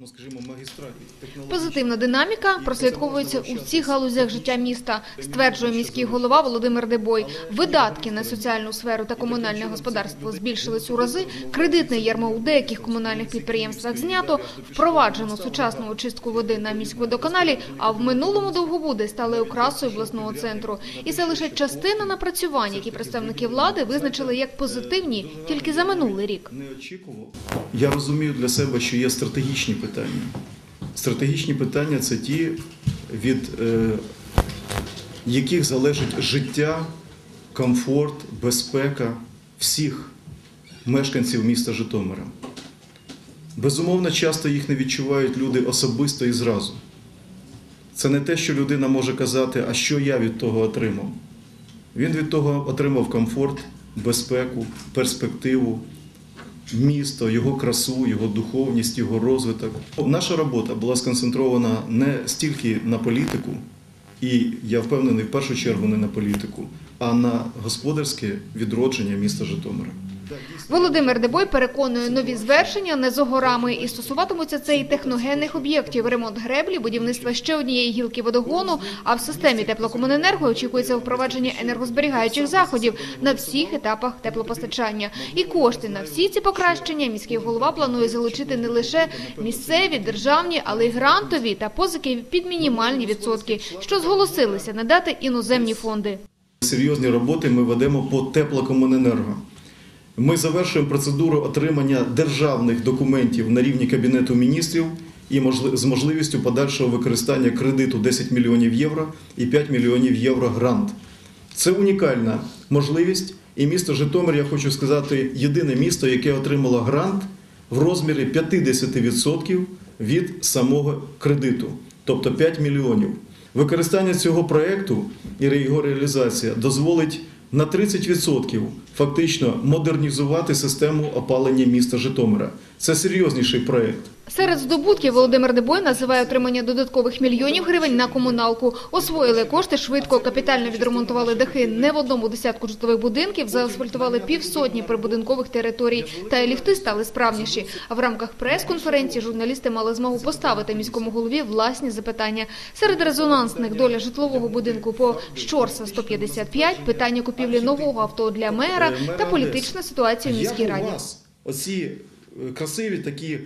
ну скажімо, магістратів. Позитивна динаміка прослідковується у всіх галузях життя міста, стверджує міський голова Володимир Дебой. Видатки на соціальну сферу та комунальне господарство збільшились у рази. Кредитне ярмо у деяких комунальних підприємствах знято. Впроваджено сучасну очистку води на міськводоканалі. А в минулому довгобуди стали окрасою обласного центру. І це лише частина напрацювань, які представники влади визначили як позитивні тільки за минулий рік. Не очікував. Я розумію для себе, що є стратегічні питання. Стратегічні питання це ті, від е, яких залежить життя, комфорт, безпека всіх мешканців міста Житомира. Безумовно, часто їх не відчувають люди особисто і зразу. Це не те, що людина може казати, а що я від того отримав. Він від того отримав комфорт, безпеку, перспективу, місто, його красу, його духовність, його розвиток. Наша робота була сконцентрована не стільки на політику, і я впевнений, в першу чергу не на політику, а на господарське відродження міста Житомира. Володимир Дебой переконує, нові звершення не за горами і стосуватимуться це і техногенних об'єктів, ремонт греблі, будівництва ще однієї гілки водогону. А в системі теплокомуненерго очікується впровадження енергозберігаючих заходів на всіх етапах теплопостачання. І кошти на всі ці покращення міський голова планує залучити не лише місцеві, державні, але й грантові та позики під мінімальні відсотки, що зголосилися надати іноземні фонди. Серйозні роботи ми ведемо по теплокомуненерго. Ми завершуємо процедуру отримання державних документів на рівні Кабінету міністрів і з можливістю подальшого використання кредиту 10 мільйонів євро і 5 мільйонів євро грант. Це унікальна можливість. І місто Житомир, я хочу сказати, єдине місто, яке отримало грант в розмірі 50% від самого кредиту, тобто 5 мільйонів. Використання цього проекту і його реалізація дозволить на 30% фактично модернізувати систему опалення міста Житомира. Це серйозніший проект. Серед здобутків Володимир Дебой називає отримання додаткових мільйонів гривень на комуналку. Освоїли кошти швидко, капітально відремонтували дахи не в одному десятку житлових будинків, заасфальтували півсотні прибудинкових територій, та й ліфти стали справніші. А в рамках прес-конференції журналісти мали змогу поставити міському голові власні запитання. Серед резонансних доля житлового будинку по Щорса 155, питання купівлі нового авто для мера та політична ситуація в міській Як у раді. вас оці е, красиві такі